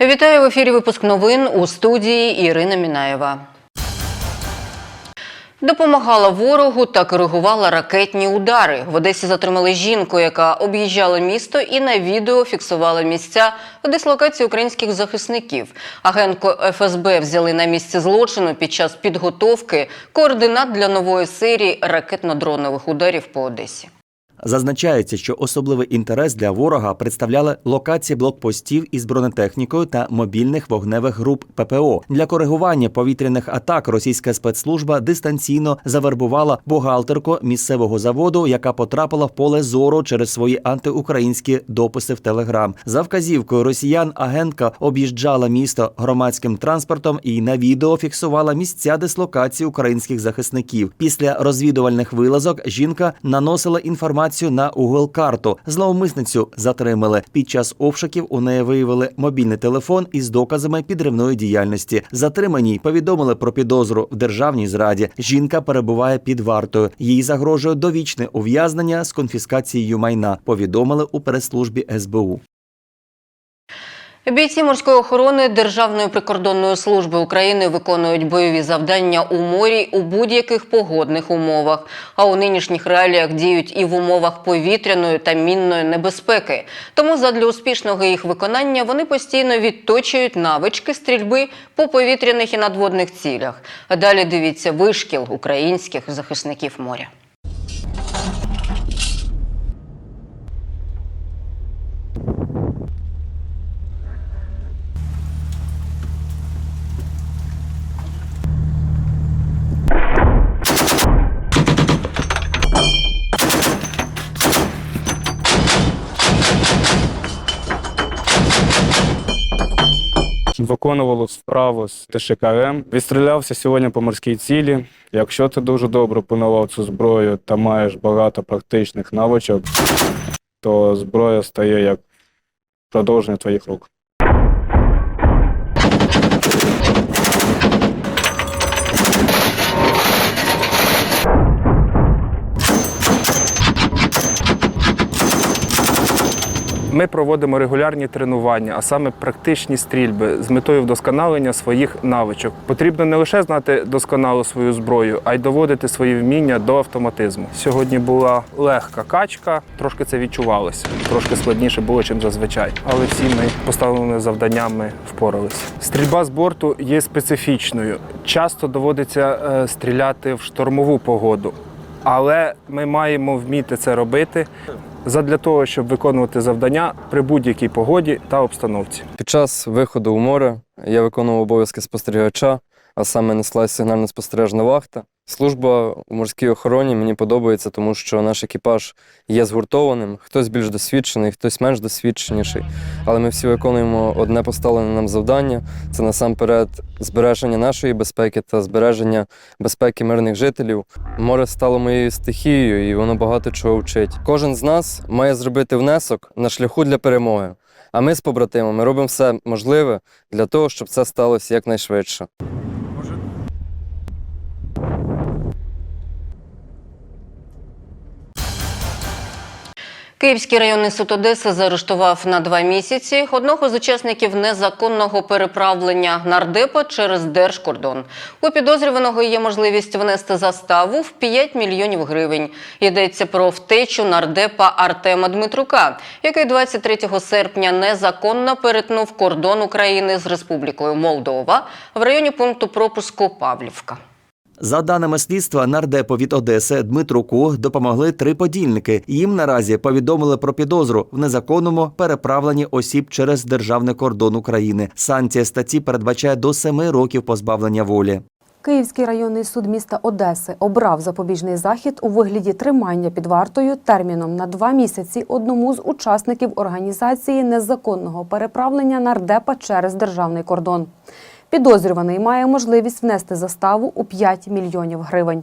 Вітаю в ефірі. Випуск новин у студії Ірина Мінаєва. Допомагала ворогу та коригувала ракетні удари. В Одесі затримали жінку, яка об'їжджала місто і на відео фіксувала місця дислокації українських захисників. Агентку ФСБ взяли на місці злочину під час підготовки координат для нової серії ракетно-дронових ударів по Одесі. Зазначається, що особливий інтерес для ворога представляли локації блокпостів із бронетехнікою та мобільних вогневих груп ППО. Для коригування повітряних атак російська спецслужба дистанційно завербувала бухгалтерку місцевого заводу, яка потрапила в поле зору через свої антиукраїнські дописи в Телеграм. За вказівкою росіян агентка об'їжджала місто громадським транспортом і на відео фіксувала місця дислокації українських захисників. Після розвідувальних вилазок жінка наносила інформацію на Google карту. Зловмисницю затримали. Під час обшуків у неї виявили мобільний телефон із доказами підривної діяльності. Затриманій повідомили про підозру в державній зраді. Жінка перебуває під вартою. Їй загрожує довічне ув'язнення з конфіскацією майна. Повідомили у прес-службі СБУ. Бійці морської охорони Державної прикордонної служби України виконують бойові завдання у морі у будь-яких погодних умовах, а у нинішніх реаліях діють і в умовах повітряної та мінної небезпеки. Тому задля успішного їх виконання вони постійно відточують навички стрільби по повітряних і надводних цілях. Далі дивіться вишкіл українських захисників моря. Виконувало справу з ТШКМ. Відстрілявся сьогодні по морській цілі. Якщо ти дуже добре опанував цю зброю та маєш багато практичних навичок, то зброя стає як продовження твоїх рук. Ми проводимо регулярні тренування, а саме практичні стрільби з метою вдосконалення своїх навичок. Потрібно не лише знати досконало свою зброю, а й доводити свої вміння до автоматизму. Сьогодні була легка качка, трошки це відчувалося. Трошки складніше було, ніж зазвичай. Але всі ми поставленими завданнями впоралися. Стрільба з борту є специфічною. Часто доводиться е, стріляти в штормову погоду. Але ми маємо вміти це робити задля того, щоб виконувати завдання при будь-якій погоді та обстановці. Під час виходу у море я виконував обов'язки спостерігача, а саме неслась сигнально-спостережна вахта. Служба у морській охороні мені подобається, тому що наш екіпаж є згуртованим, хтось більш досвідчений, хтось менш досвідченіший. Але ми всі виконуємо одне поставлене нам завдання це насамперед збереження нашої безпеки та збереження безпеки мирних жителів. Море стало моєю стихією, і воно багато чого вчить. Кожен з нас має зробити внесок на шляху для перемоги. А ми з побратимами робимо все можливе для того, щоб це сталося якнайшвидше. Київський районний суд Одеси заарештував на два місяці одного з учасників незаконного переправлення нардепа через держкордон. У підозрюваного є можливість внести заставу в 5 мільйонів гривень. Йдеться про втечу нардепа Артема Дмитрука, який 23 серпня незаконно перетнув кордон України з Республікою Молдова в районі пункту пропуску Павлівка. За даними слідства, нардепу від Одеси Дмитруку допомогли три подільники. Їм наразі повідомили про підозру в незаконному переправленні осіб через державний кордон України. Санкція статті передбачає до семи років позбавлення волі. Київський районний суд міста Одеси обрав запобіжний захід у вигляді тримання під вартою терміном на два місяці одному з учасників організації незаконного переправлення нардепа через державний кордон. Підозрюваний має можливість внести заставу у 5 мільйонів гривень.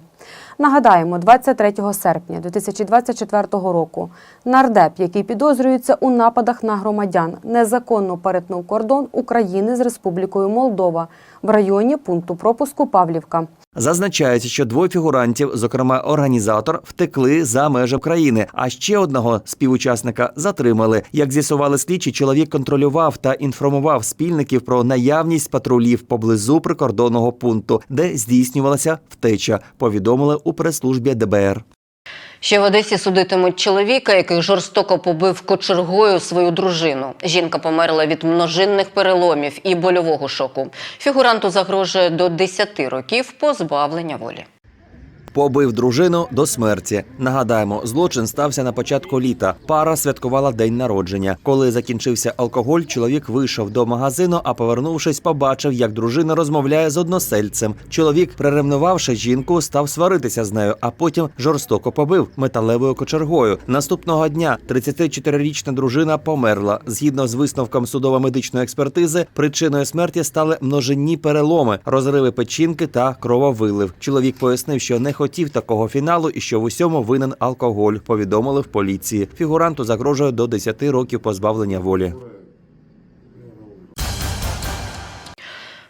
Нагадаємо, 23 серпня 2024 року нардеп, який підозрюється у нападах на громадян, незаконно перетнув кордон України з Республікою Молдова в районі пункту пропуску Павлівка. Зазначається, що двоє фігурантів, зокрема організатор, втекли за межі країни. А ще одного співучасника затримали. Як з'ясували слідчі, чоловік контролював та інформував спільників про наявність патрулів поблизу прикордонного пункту, де здійснювалася втеча. Повідомили у прес-службі ДБР. Ще в Одесі судитимуть чоловіка, який жорстоко побив кочергою свою дружину. Жінка померла від множинних переломів і больового шоку. Фігуранту загрожує до 10 років позбавлення волі. Побив дружину до смерті. Нагадаємо, злочин стався на початку літа. Пара святкувала день народження. Коли закінчився алкоголь, чоловік вийшов до магазину, а повернувшись, побачив, як дружина розмовляє з односельцем. Чоловік, приревнувавши жінку, став сваритися з нею, а потім жорстоко побив металевою кочергою. Наступного дня 34-річна дружина померла. Згідно з висновком судово-медичної експертизи, причиною смерті стали множинні переломи, розриви печінки та крововилив. Чоловік пояснив, що не хотів такого фіналу і що в усьому винен алкоголь. Повідомили в поліції. Фігуранту загрожує до 10 років позбавлення волі.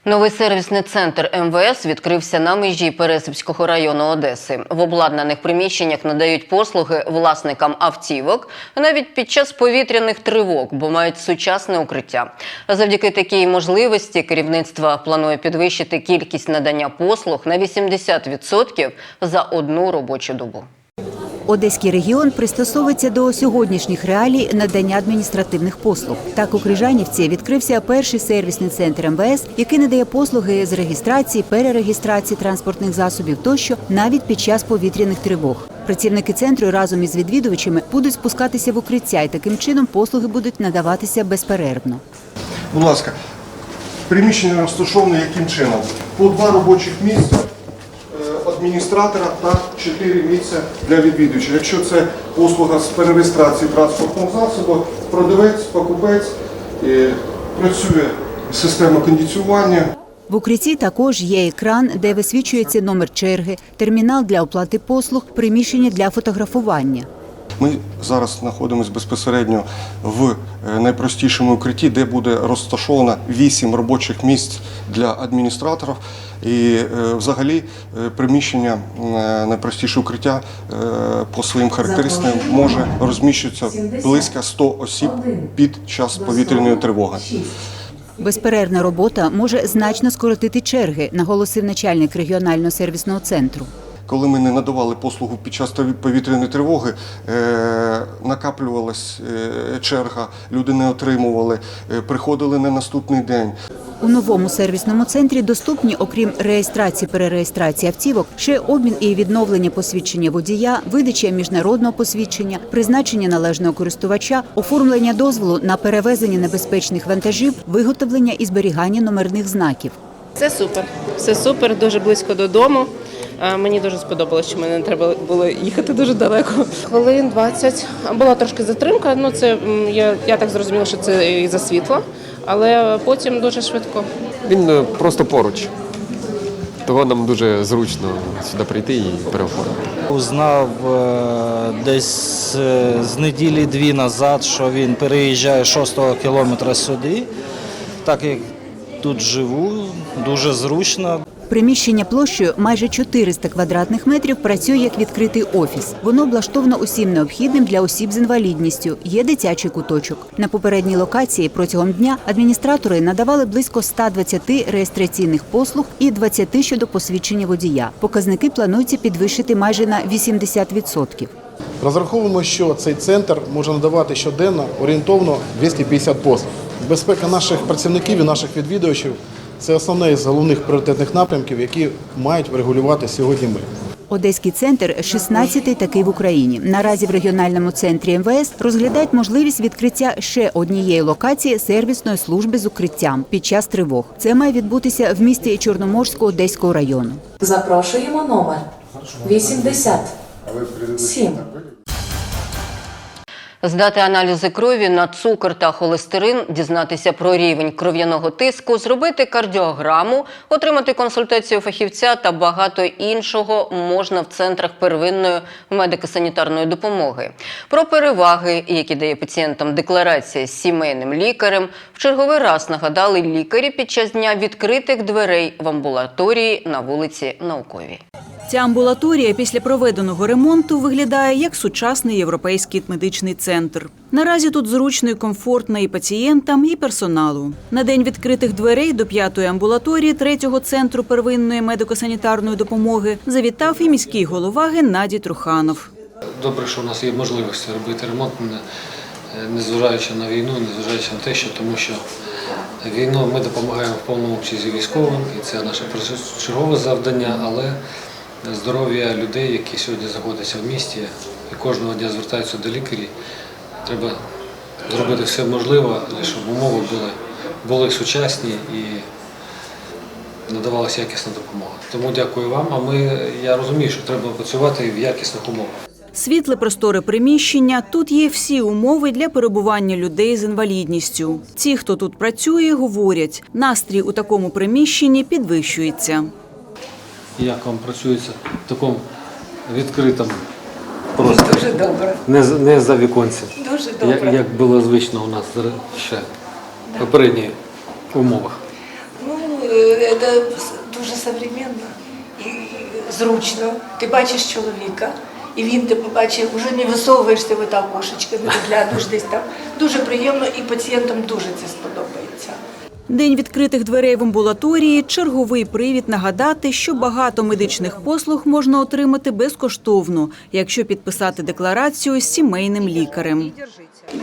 Новий сервісний центр МВС відкрився на межі Пересипського району Одеси. В обладнаних приміщеннях надають послуги власникам автівок навіть під час повітряних тривог, бо мають сучасне укриття. Завдяки такій можливості керівництво планує підвищити кількість надання послуг на 80% за одну робочу добу. Одеський регіон пристосовується до сьогоднішніх реалій надання адміністративних послуг. Так у Крижанівці відкрився перший сервісний центр МВС, який надає послуги з реєстрації, перереєстрації транспортних засобів тощо навіть під час повітряних тривог. Працівники центру разом із відвідувачами будуть спускатися в укриття, і таким чином послуги будуть надаватися безперервно. Будь ласка, приміщення розташоване яким чином? По два робочих місця адміністратора та чотири місця для відвідувачів. Якщо це послуга з перереєстрації транспортного засобу, продавець, покупець, е, працює система кондиціювання. В укритті також є екран, де висвічується номер черги, термінал для оплати послуг, приміщення для фотографування. Ми зараз знаходимося безпосередньо в е, найпростішому укритті, де буде розташовано 8 робочих місць для адміністраторів. І е, взагалі е, приміщення найпростіше укриття по своїм характеристикам може розміщуватися близько 100 осіб під час повітряної тривоги. Безперервна робота може значно скоротити черги, наголосив начальник регіонального сервісного центру. Коли ми не надавали послугу під час повітряної тривоги, е, накаплювалась е, черга, люди не отримували, е, приходили на наступний день. У новому сервісному центрі доступні, окрім реєстрації перереєстрації автівок, ще обмін і відновлення посвідчення водія, видача міжнародного посвідчення, призначення належного користувача, оформлення дозволу на перевезення небезпечних вантажів, виготовлення і зберігання номерних знаків. Це супер. Все супер, дуже близько додому. Е, Мені дуже сподобалось, що мені не треба було їхати дуже далеко. Хвилин 20. Була трошки затримка. Ну це я, я так зрозуміла, що це і за світло, але потім дуже швидко. Він е, просто поруч. Того нам дуже зручно сюди прийти і переоформити. Узнав е, десь з неділі дві назад, що він переїжджає 6-го кілометра сюди. Так як тут живу, дуже зручно. Приміщення площею майже 400 квадратних метрів працює як відкритий офіс. Воно облаштовано усім необхідним для осіб з інвалідністю. Є дитячий куточок. На попередній локації протягом дня адміністратори надавали близько 120 реєстраційних послуг і 20 щодо посвідчення водія. Показники планується підвищити майже на 80%. Розраховуємо, що цей центр може надавати щоденно орієнтовно 250 послуг. Безпека наших працівників і наших відвідувачів це основне з головних пріоритетних напрямків, які мають врегулювати сьогодні ми. Одеський центр 16-й такий в Україні. Наразі в регіональному центрі МВС розглядають можливість відкриття ще однієї локації сервісної служби з укриттям під час тривог. Це має відбутися в місті Чорноморського Одеського району. Запрошуємо номер 80. 7. Здати аналізи крові на цукор та холестерин, дізнатися про рівень кров'яного тиску, зробити кардіограму, отримати консультацію фахівця та багато іншого можна в центрах первинної медико-санітарної допомоги. Про переваги, які дає пацієнтам декларація з сімейним лікарем, в черговий раз нагадали лікарі під час дня відкритих дверей в амбулаторії на вулиці Науковій. Ця амбулаторія після проведеного ремонту виглядає як сучасний європейський медичний центр. Наразі тут зручно і комфортно і пацієнтам, і персоналу. На день відкритих дверей до п'ятої амбулаторії третього центру первинної медико-санітарної допомоги завітав і міський голова Геннадій Труханов. Добре, що у нас є можливість робити ремонт, не- незважаючи на війну, незважаючи на те, що тому що війну ми допомагаємо в повному обсязі військовим, і це наше першочергове завдання, але здоров'я людей, які сьогодні знаходяться в місті і кожного дня звертаються до лікарів, треба зробити все можливе, щоб умови були, були сучасні і надавалася якісна допомога. Тому дякую вам. А ми я розумію, що треба працювати в якісних умовах. Світле просторе приміщення. Тут є всі умови для перебування людей з інвалідністю. Ті, хто тут працює, говорять, настрій у такому приміщенні підвищується. Як вам працюється в такому відкритому просторі? Дуже добре. Не, не за віконцем. Дуже добре. Як, як було звично у нас ще в попередніх умовах. Ну, е, це дуже современно і зручно. Ти бачиш чоловіка, і він тебе бачить, вже не висовуєшся в це окошечко, не підглядуєш десь там. Дуже приємно і пацієнтам дуже це сподобається. День відкритих дверей в амбулаторії черговий привід нагадати, що багато медичних послуг можна отримати безкоштовно, якщо підписати декларацію з сімейним лікарем.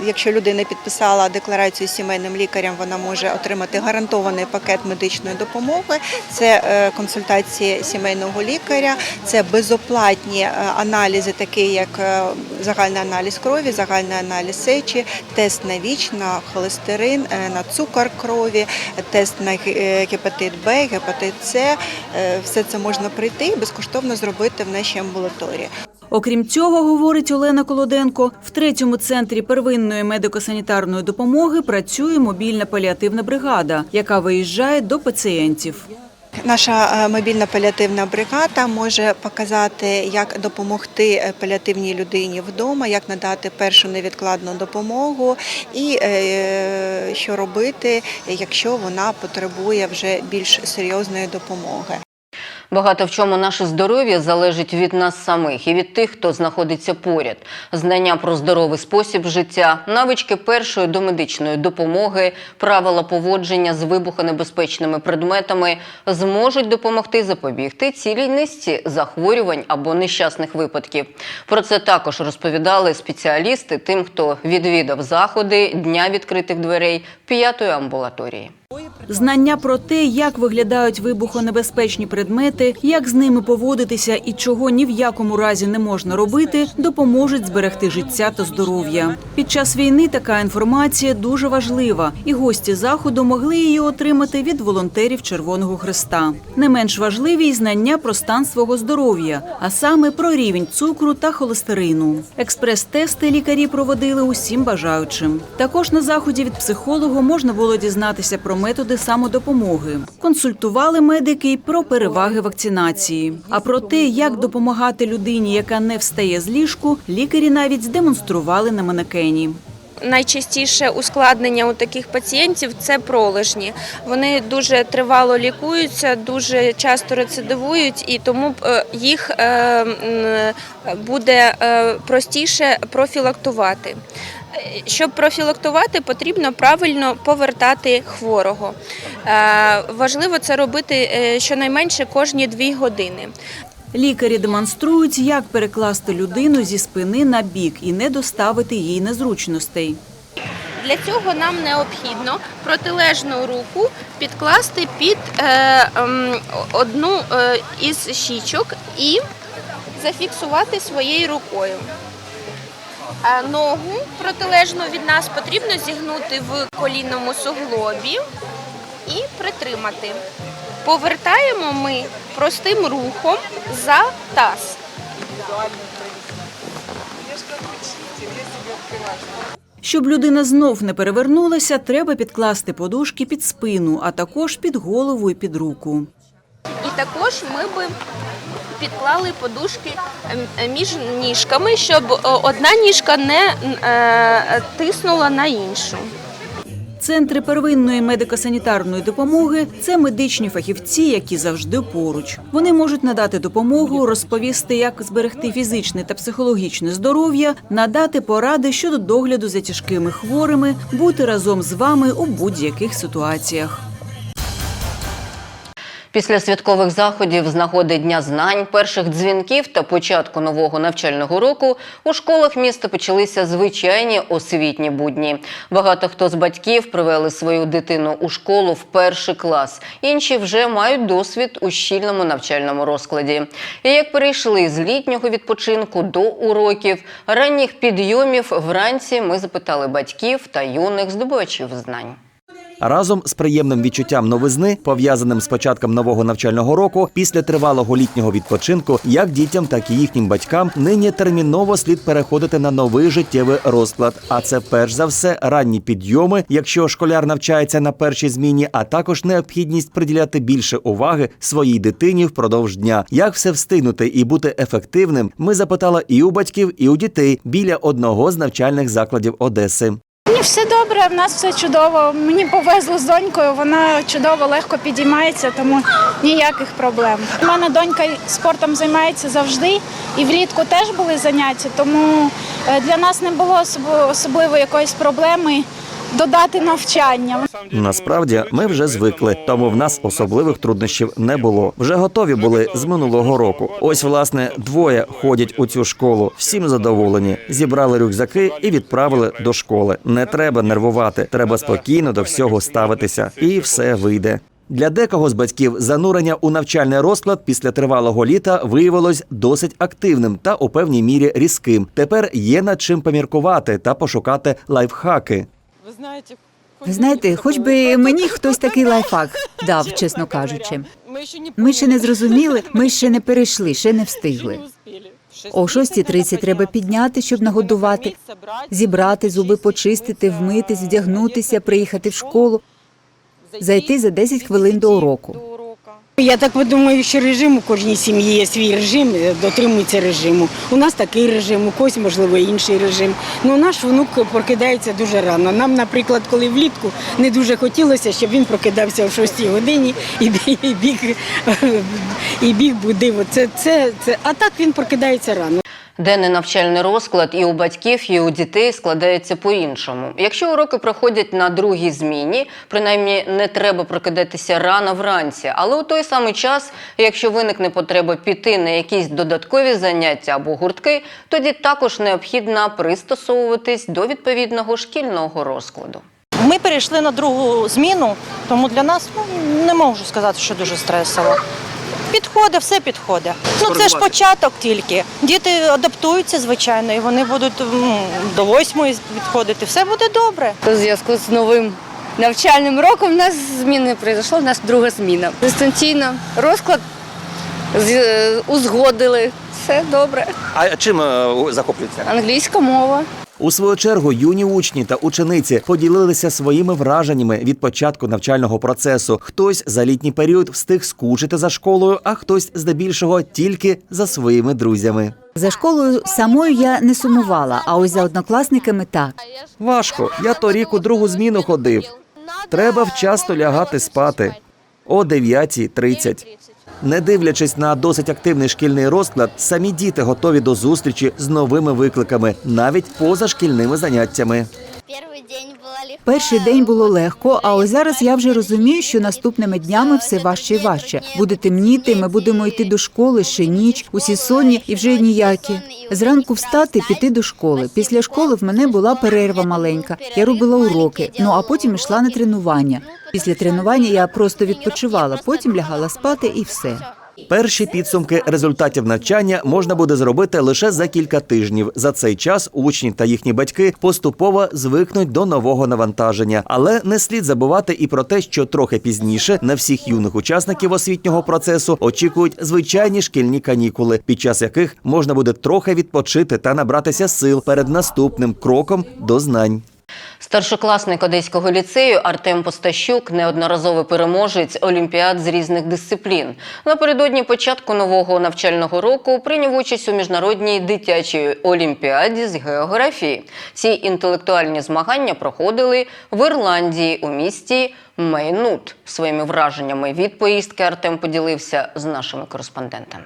Якщо людина підписала декларацію з сімейним лікарем, вона може отримати гарантований пакет медичної допомоги. Це е, консультації сімейного лікаря, це безоплатні е, аналізи, такі як е, загальний аналіз крові, загальний аналіз сечі, тест на ВІЧ, на холестерин, на цукор крові, тест на гепатит Б, гепатит С. Все це можна прийти і безкоштовно зробити в нашій амбулаторії. Окрім цього, говорить Олена Колоденко, в третьому центрі первинної медико-санітарної допомоги працює мобільна паліативна бригада, яка виїжджає до пацієнтів. Наша е, мобільна паліативна бригада може показати, як допомогти е, паліативній людині вдома, як надати першу невідкладну допомогу і е, що робити, якщо вона потребує вже більш серйозної допомоги. Багато в чому наше здоров'я залежить від нас самих і від тих, хто знаходиться поряд. Знання про здоровий спосіб життя, навички першої домедичної допомоги, правила поводження з вибухонебезпечними предметами зможуть допомогти запобігти цілій низці захворювань або нещасних випадків. Про це також розповідали спеціалісти тим, хто відвідав заходи дня відкритих дверей п'ятої амбулаторії. Знання про те, як виглядають вибухонебезпечні предмети, як з ними поводитися і чого ні в якому разі не можна робити, допоможуть зберегти життя та здоров'я. Під час війни така інформація дуже важлива, і гості заходу могли її отримати від волонтерів Червоного Христа. Не менш важливі й знання про стан свого здоров'я, а саме про рівень цукру та холестерину. Експрес-тести лікарі проводили усім бажаючим. Також на заході від психолога можна було дізнатися про методи самодопомоги. Консультували медики про переваги вакцинації. А про те, як допомагати людині, яка не встає з ліжку, лікарі навіть здемонстрували на манекені. Найчастіше ускладнення у таких пацієнтів це пролежні. Вони дуже тривало лікуються, дуже часто рецидивують, і тому е, їх е, буде е, простіше профілактувати. Щоб профілактувати, потрібно правильно повертати хворого. Е, Важливо це робити е, щонайменше кожні дві години. Лікарі демонструють, як перекласти людину зі спини на бік і не доставити їй незручностей. Для цього нам необхідно протилежну руку підкласти під е, ем, одну із щічок і зафіксувати своєю рукою. А ногу протилежну від нас потрібно зігнути в колінному суглобі і притримати. Повертаємо ми простим рухом за таз. Щоб людина знов не перевернулася, треба підкласти подушки під спину, а також під голову і під руку. І також ми би підклали подушки ем, між ніжками, щоб е, одна ніжка не е, тиснула на іншу. Центри первинної медико-санітарної допомоги це медичні фахівці, які завжди поруч. Вони можуть надати допомогу, розповісти, як зберегти фізичне та психологічне здоров'я, надати поради щодо догляду за тяжкими хворими, бути разом з вами у будь-яких ситуаціях. Після святкових заходів з нагоди Дня знань, перших дзвінків та початку нового навчального року у школах міста почалися звичайні освітні будні. Багато хто з батьків привели свою дитину у школу в перший клас. Інші вже мають досвід у щільному навчальному розкладі. І як перейшли з літнього відпочинку до уроків, ранніх підйомів вранці ми запитали батьків та юних здобувачів знань. Разом з приємним відчуттям новизни, пов'язаним з початком нового навчального року, після тривалого літнього відпочинку, як дітям, так і їхнім батькам, нині терміново слід переходити на новий життєвий розклад. А це перш за все ранні підйоми, якщо школяр навчається на першій зміні, а також необхідність приділяти більше уваги своїй дитині впродовж дня. Як все встигнути і бути ефективним, ми запитали і у батьків, і у дітей біля одного з навчальних закладів Одеси. Ні, все добре, в нас все чудово. Мені повезло з донькою, вона чудово, легко підіймається, тому ніяких проблем. У мене донька спортом займається завжди, і влітку теж були заняття, тому е, для нас не було особ- особливо якоїсь проблеми додати навчання. Насправді ми вже звикли, тому в нас особливих труднощів не було. Вже готові були з минулого року. Ось, власне, двоє ходять у цю школу. Всім задоволені. Зібрали рюкзаки і відправили до школи. Не треба нервувати, треба спокійно до всього ставитися, і все вийде. Для декого з батьків занурення у навчальний розклад після тривалого літа виявилось досить активним та у певній мірі різким. Тепер є над чим поміркувати та пошукати лайфхаки. Ви знаєте, хоч би мені хтось такий лайфхак дав, чесно кажучи. Ми ще не зрозуміли, ми ще не перейшли, ще не встигли. О 6.30 треба підняти, щоб нагодувати, зібрати, зуби почистити, вмитись, вдягнутися, приїхати в школу, зайти за 10 хвилин до уроку. Я так думаю, що режим у кожній сім'ї є свій режим, е, дотримується режиму. У нас такий режим, у когось, можливо, інший режим. Ну, наш внук прокидається дуже рано. Нам, наприклад, коли влітку не дуже хотілося, щоб він прокидався о 6 годині і біг, і біг будив. Це, це, це. А так він прокидається рано. Денний навчальний розклад і у батьків, і у дітей складається по-іншому. Якщо уроки проходять на другій зміні, принаймні не треба прокидатися рано вранці, але у той самий час, якщо виникне потреба піти на якісь додаткові заняття або гуртки, тоді також необхідно пристосовуватись до відповідного шкільного розкладу. Ми перейшли на другу зміну, тому для нас ну, не можу сказати, що дуже стресово. Підходить, все підходить. Ну це ж початок тільки. Діти адаптуються, звичайно, і вони будуть до восьмої відходити. Все буде добре. У зв'язку з новим навчальним роком у нас змін не пройшло, у нас друга зміна. Дистанційно розклад е, узгодили. Все добре. А чим захоплюються? Англійська мова. У свою чергу юні учні та учениці поділилися своїми враженнями від початку навчального процесу. Хтось за літній період встиг скучити за школою, а хтось здебільшого тільки за своїми друзями. За школою самою я не сумувала, а ось за однокласниками так. Важко. Я торік у другу зміну ходив. Треба вчасно лягати спати о 9.30. Не дивлячись на досить активний шкільний розклад, самі діти готові до зустрічі з новими викликами, навіть позашкільними заняттями. Перший день було легко, а ось зараз я вже розумію, що наступними днями все важче і важче. Буде темніти, ми будемо йти до школи ще ніч, усі сонні і вже ніякі. Зранку встати, піти до школи. Після школи в мене була перерва маленька. Я робила уроки, ну а потім йшла на тренування. Після тренування я просто відпочивала, потім лягала спати і все. Перші підсумки результатів навчання можна буде зробити лише за кілька тижнів. За цей час учні та їхні батьки поступово звикнуть до нового навантаження. Але не слід забувати і про те, що трохи пізніше на всіх юних учасників освітнього процесу очікують звичайні шкільні канікули, під час яких можна буде трохи відпочити та набратися сил перед наступним кроком до знань. Старшокласник Одеського ліцею Артем Постащук, неодноразовий переможець олімпіад з різних дисциплін. Напередодні початку нового навчального року прийняв участь у міжнародній дитячій олімпіаді з географії. Ці інтелектуальні змагання проходили в Ірландії у місті Мейнут. Своїми враженнями від поїздки Артем поділився з нашими кореспондентами.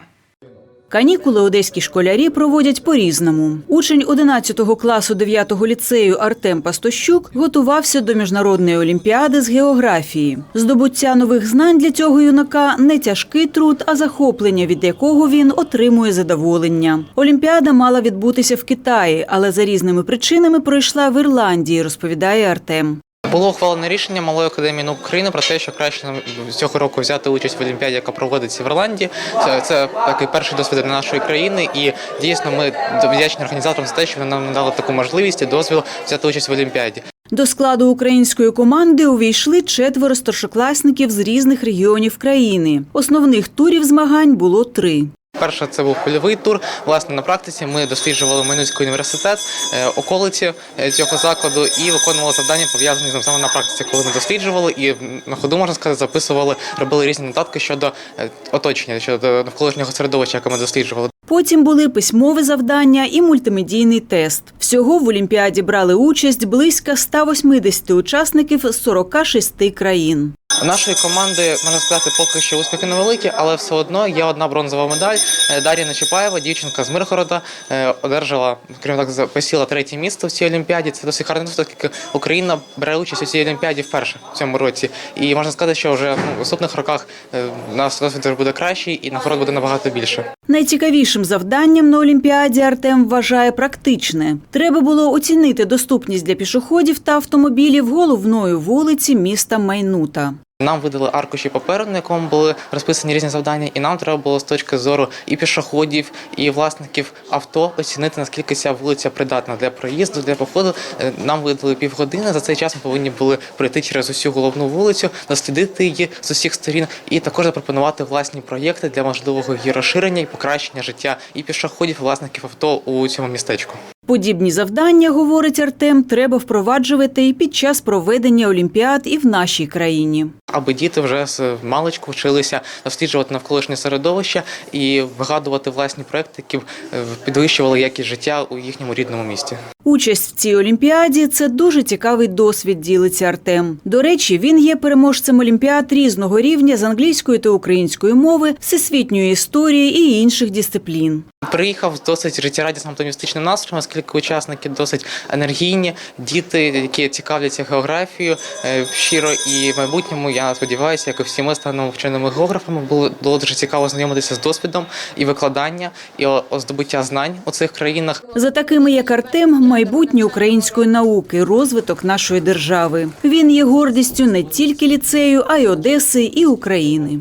Канікули одеські школярі проводять по-різному. Учень 11 класу 9 ліцею Артем Пастощук готувався до міжнародної олімпіади з географії. Здобуття нових знань для цього юнака не тяжкий труд, а захоплення, від якого він отримує задоволення. Олімпіада мала відбутися в Китаї, але за різними причинами пройшла в Ірландії, розповідає Артем. Було ухвалене рішення Малої академії наук України про те, що краще нам цього року взяти участь в Олімпіаді, яка проводиться в Ірландії. Це, це такий перший досвід для нашої країни, і дійсно ми вдячні організаторам за те, що вони нам надали таку можливість і дозвіл взяти участь в Олімпіаді. До складу української команди увійшли четверо старшокласників з різних регіонів країни. Основних турів змагань було три. Перше це був польовий тур. Власне, на практиці ми досліджували Минський університет, е, околиці е, цього закладу і виконували завдання пов'язані з ним саме на практиці, коли ми досліджували і на ходу можна сказати, записували, робили різні нотатки щодо е, оточення, щодо навколишнього середовища, яке ми досліджували. Потім були письмове завдання і мультимедійний тест. Всього в Олімпіаді брали участь близько 180 учасників з 46 країн. Нашої команди можна сказати, поки що успіхи невеликі, але все одно є одна бронзова медаль. Е, Дар'я Нечіпаєва, дівчинка з Миргорода, е, одержала, скажімо так, посіла третє місце в цій олімпіаді. Це досить гарний досвід, оскільки Україна бере участь у цій олімпіаді вперше в цьому році. І можна сказати, що вже ну, в наступних роках е, нас досвід буде кращий і нагород буде набагато більше. Найцікавішим завданням на Олімпіаді Артем вважає практичне. Треба було оцінити доступність для пішоходів та автомобілів головної вулиці міста Майнута. Нам видали аркуші паперу, на якому були розписані різні завдання, і нам треба було з точки зору і пішоходів, і власників авто оцінити, наскільки ця вулиця придатна для проїзду, для походу. Е, Нам видали півгодини. За цей час ми повинні були пройти через усю головну вулицю, дослідити її з усіх сторін, і також запропонувати власні проєкти для можливого її розширення і покращення життя і пішоходів, і власників авто у цьому містечку. Подібні завдання, говорить Артем, треба впроваджувати і під час проведення Олімпіад і в нашій країні. аби діти вже з маличку вчилися досліджувати навколишнє середовище і вигадувати власні проекти, які е, підвищували якість життя у їхньому рідному місті. Участь в цій олімпіаді це дуже цікавий досвід, ділиться Артем. До речі, він є переможцем олімпіад різного рівня з англійської та української мови, всесвітньої історії і інших дисциплін. Приїхав з досить життєрадісним оптимістичним настроєм, оскільки учасники досить енергійні, діти, які цікавляться географією е, щиро і в майбутньому. Я сподіваюся, як і всі ми станемо вченими географами. Було дуже цікаво знайомитися з досвідом і викладання, і здобуття знань у цих країнах. За такими як Артем, майбутнє української науки, розвиток нашої держави. Він є гордістю не тільки ліцею, а й Одеси і України.